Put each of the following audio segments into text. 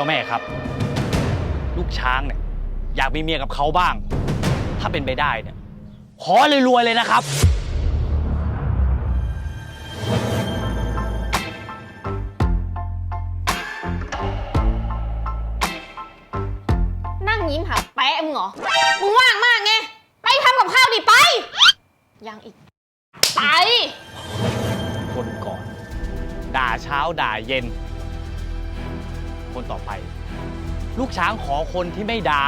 จ้าแม่ครับ ลูกช้างเนี่ยอยากมีเมียกับเขาบ้าง ถ้าเป็นไปได้เนี่ย ขอเลยรวยๆเลยนะครับ นั่งยิ้มหาแปะมึงเหรอ มึงว่างมากไง ไปทำกับข้าวดิไป ยังอีก ไป คนก่อน ด่าเช้าด่าเย็น คนต่อไป ลูกช้างขอคนที่ไม่ด่า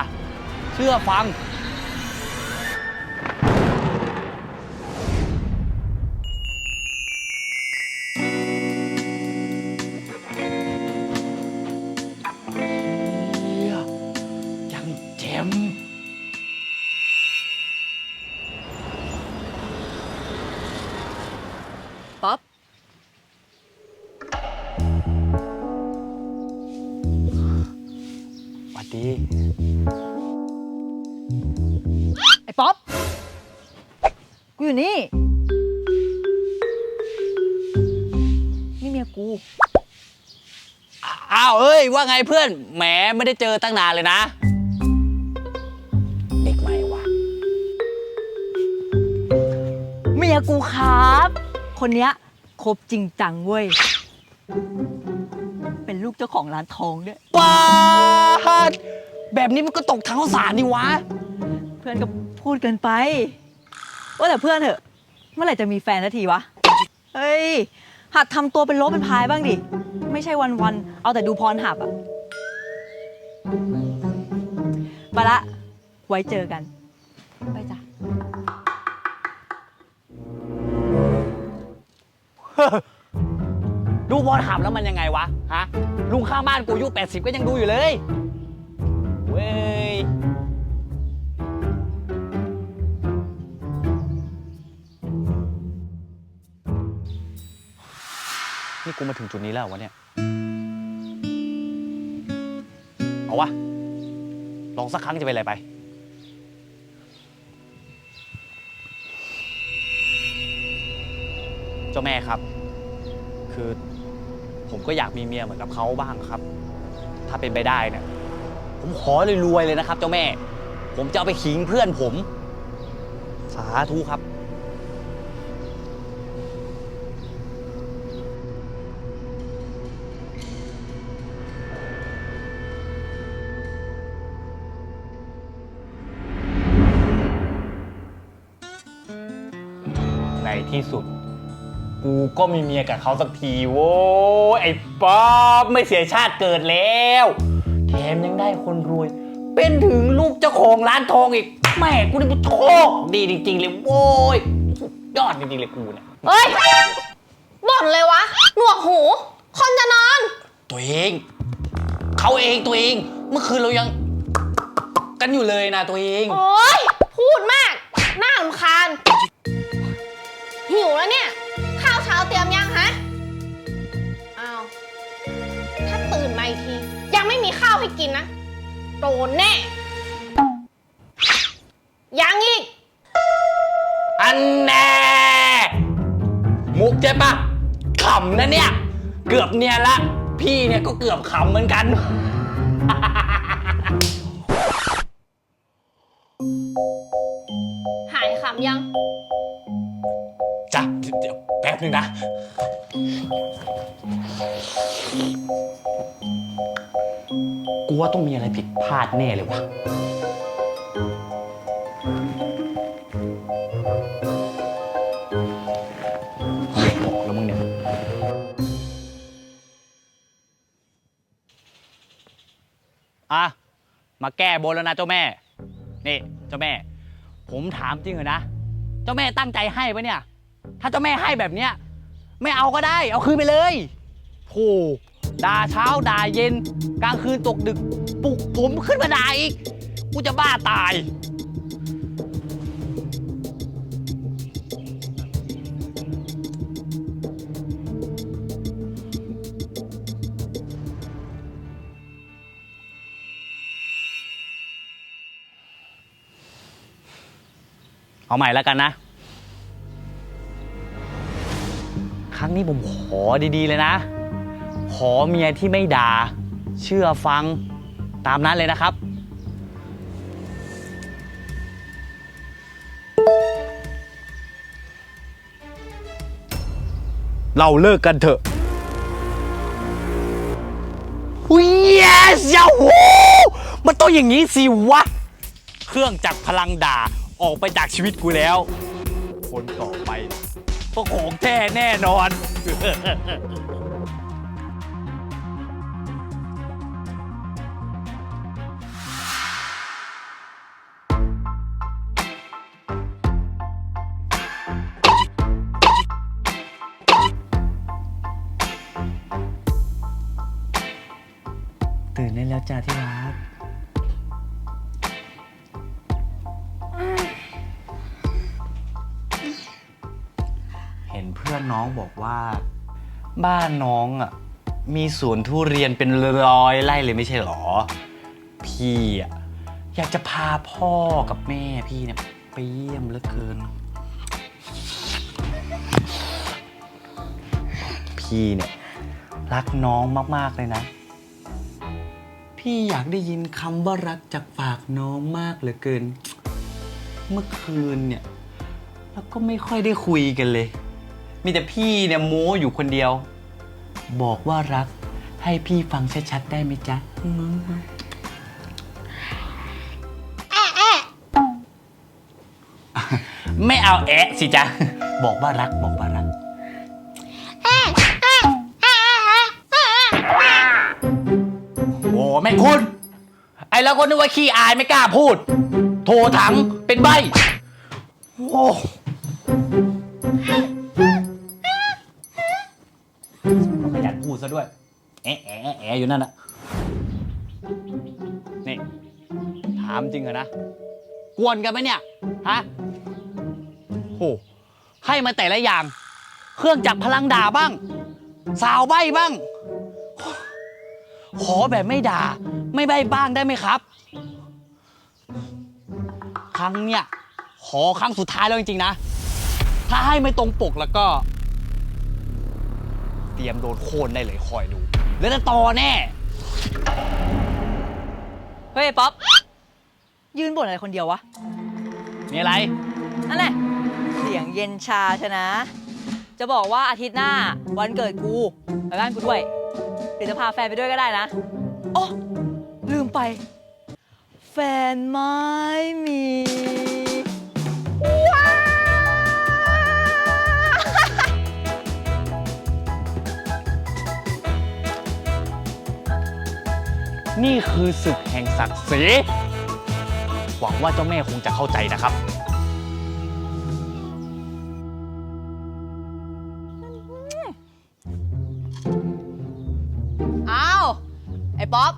เชื่อฟัง ดี ไอ้ป๊อป กูอยู่นี่ นี่เมียกู อ้าวเอ้ย ว่าไงเพื่อน แหมไม่ได้เจอตั้งนานเลยนะ เด็กใหม่วะเมียกูครับ คนเนี้ยคบจริงจังเว้ยเป็น ลูกเจ้าของร้านทองด้วยป้าดแบบนี้มันก็ตกทางข้าวสารดิวะ เพื่อนก็พูดเกินไป ว่าแต่เพื่อนเถอะ เมื่อไหร่จะมีแฟนสักทีวะ เฮ้ย หัดทำตัวเป็นโลบเป็นพายบ้างดิ ไม่ใช่วันๆเอาแต่ดูพรหับอะไปละ ไว้เจอกัน ไปจ้ะ ดูบอลหับแล้วมันยังไงวะ ฮะ ลุงข้างบ้านกูอายุ80 ก็ยังดูอยู่เลย เว้ย นี่กูมาถึงจุดนี้แล้ววะเนี่ย เอาวะ ลองสักครั้งจะเป็นอะไรไป เจ้าแม่ครับ คือ ผมก็อยากมีเมียเหมือนกับเขาบ้างครับ ถ้าเป็นไปได้เนี่ยผมขอเลยรวยเลยนะครับ เจ้าแม่ ผมจะเอาไปขิงเพื่อนผม สาธุครับ ในที่สุด กูก็มีเมียกับเขาสักทีโว้ยไอ้ป๊อปไม่เสียชาติเกิดแล้วแถมยังได้คนรวย เป็นถึงลูกเจ้าของร้านทองอีกแม่กูนี่มันโชคดีจริงๆเลยโว้ยสุดยอดจริงๆเลยกูเนี่ยเฮ้ย บ่นเลยวะ หนวกหู คนจะนอน ตัวเอง เขาเองตัวเอง เมื่อคืนเรายัง กันอยู่เลยนะตัวเอง โอ๊ยพูดมาก น่ารำคาญ หิวแล้วเนี่ย มีข้าวให้กินนะโดนแน่ ยังอีก อันแน่ มุกใช่ปะขำนะเนี่ย เกือบเนี่ยละ พี่เนี่ยก็เกือบขำเหมือนกัน แป๊บนึงนะ กูว่าต้องมีอะไรผิดพลาดแน่เลยวะบอกแล้วมึงเนี่ย อะ มาแก้บนแล้วนะเจ้าแม่ นี่ เจ้าแม่ ผมถามจริงเหรอนะ เจ้าแม่ตั้งใจให้ปะเนี่ย ถ้าเจ้าแม่ให้แบบเนี้ยไม่เอาก็ได้ เอาคืนไปเลยโธ่ด่าเช้าด่าเย็น กลางคืนตกดึกปลุกผมขึ้นมาด่าอีก กูจะบ้าตาย เอาใหม่แล้วกันนะ รั้งนี้ผมขอดีๆเลยนะ ขอเมียที่ไม่ด่า เชื่อฟังตามนั้นเลยนะครับ เราเลิกกันเถอะอุ้ย yes ยาหูมันต้องอย่างนี้สิวะ เครื่องจักรพลังด่าออกไปจากชีวิตกูแล้ว คนต่อไป ก็ของแท้แน่นอน เห็นเพื่อนน้องบอกว่า บ้านน้องอะมีสวนทุเรียนเป็นร้อยไร่เลยไม่ใช่หรอ พี่อะอยากจะพาพ่อกับแม่พี่เนี่ยไปเยี่ยมเหลือเกิน พี่เนี่ยรักน้องมาก ๆ เลยนะ พี่อยากได้ยินคำว่ารักจากปากน้องมากเหลือเกิน เมื่อคืนเนี่ย แล้วก็ไม่ค่อยได้คุยกันเลย มีแต่พี่เนี่ยโม้อยู่คนเดียว บอกว่ารักให้พี่ฟังชัดๆได้ไหมจ๊ะไม่เอาแอะสิจ๊ะ บอกว่ารักบอกว่ารักโอ้แม่คุณ ไอ้แล้วก็นึกว่าขี้อายไม่กล้าพูด โทรถังเป็นใบ โอ้ ซะด้วย แอะแอะแอะอยู่นั่นน่ะ นี่ ถามจริงเหรอนะ กวนกันไหมเนี่ย ฮะโอ้ให้มาแต่ละอย่าง เครื่องจักรพลังด่าบ้าง สาวใบบ้าง ขอแบบไม่ด่า ไม่ใบบ้างได้ไหมครับ ครั้งเนี่ย ขอครั้งสุดท้ายแล้วจริงๆนะ ถ้าให้ไม่ตรงปกแล้วก็ ตรียมโดนโค่นได้เลยคอยดู แล้วจะต่อแน่ เฮ้ยป๊อปยืนบ่นอะไรคนเดียววะ มีอะไร นั่นแหละ เสียงเย็นชาชนะ จะบอกว่าอาทิตย์หน้าวันเกิดกูไปบ้านกูด้วยหรือจะพาแฟนไปด้วยก็ได้นะโอ้ลืมไป แฟนไม่มี นี่คือศึกแห่งศักดิ์ศรีหวังว่าเจ้าแม่คงจะเข้าใจนะครับ อ้าว ไอ้ป๊อป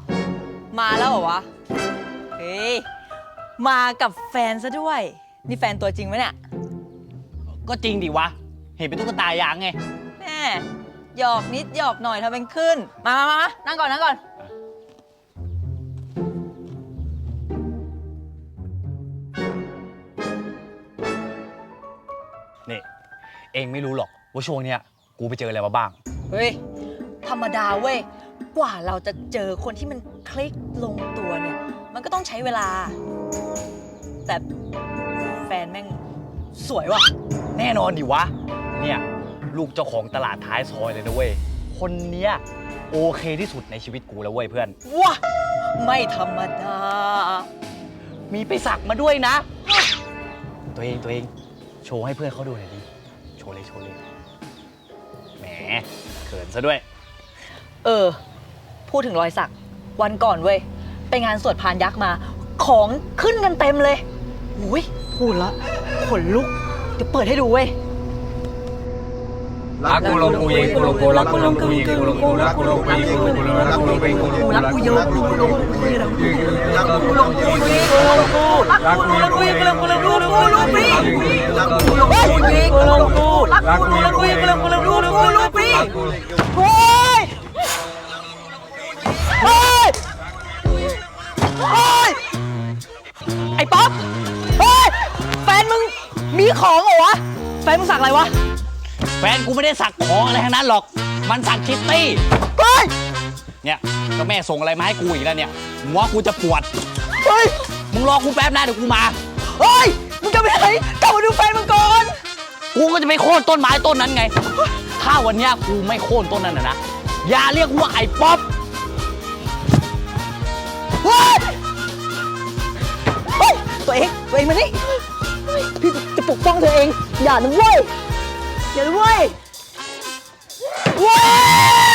มาแล้วเหรอวะ เฮ้ย มากับแฟนซะด้วย นี่แฟนตัวจริงไหมเนี่ยก็จริงดิวะ เห็นเป็นตุ๊กตายางไง แม่หยอกนิดหยอกหน่อยทำเป็นขึ้น มามามามานั่งก่อนนั่งก่อน องไม่รู้หรอกว่าช่วงเนี้ยกูไปเจออะไรมาบ้าง เฮ้ย ธรรมดาเว้ย กว่าเราจะเจอคนที่มันคลิกลงตัวเนี่ย มันก็ต้องใช้เวลา แต่แฟนแม่งสวยว่ะ แน่นอนดิวะ เนี่ย ลูกเจ้าของตลาดท้ายซอยเลยนะเว้ย คนเนี้ยโอเคที่สุดในชีวิตกูแล้วเว้ยเพื่อน ว้าไม่ธรรมดา มีไปสักมาด้วยนะ ตัวเองตัวเอง โชว์ให้เพื่อนเขาดูหน่อยดิ โชว์เลยโชว์เลยแหมเขินซะด้วย เออ พูดถึงรอยสัก วันก่อนเว้ย ไปงานสวดพานยักษ์มา ของขึ้นกันเต็มเลย อุ้ยพูดละขนลุก เดี๋ยวเปิดให้ดูเว้ย รักกูลงกูยิงกูลงกูรักกูลงกูยิงกูลงกูรักกูลงกูยิงกูลงกูรักกูลงกูยิงกูลงกูรักกูเยอะกูลงกูยิงรักกูลงกูยิงกูลงกูรักกูลงกูยิงกูลงกูลงกูลงกูลงกูรักกูลงกูยิงกูลงกูรักกูลงกูยิงกูลงกูลงกูลงกูลงกูโอ้ยโอ้ยโอ้ยไอ้ป๊อปเฮ้ยแฟนมึงมีของเหรอวะแฟนมึงสักอะไรวะ แฟนกูไม่ได้สักของอะไรทั้งนั้นหรอก มันสักคิตตี้ เฮ้ย เนี่ยเจ้าแม่ส่งอะไรมาให้กูอีกแล้วเนี่ยหัวกูจะปวด เฮ้ย มึงรอกูแป๊บนะเดี๋ยวกูมา เฮ้ย มึงจะไปไหนกลับมาดูแฟนมึงก่อน กูก็จะไปโค่นต้นไม้ต้นนั้นไง ถ้าวันเนี้ยกูไม่โค่นต้นนั้นนะนะ อย่าเรียกว่าไอ้ป๊อป เฮ้ย เฮ้ย ตัวเอง ตัวเองมานี่เฮ้ยพี่จะปกป้องเธอเอง อย่านะเว้ย Get away! Yeah! Whoa!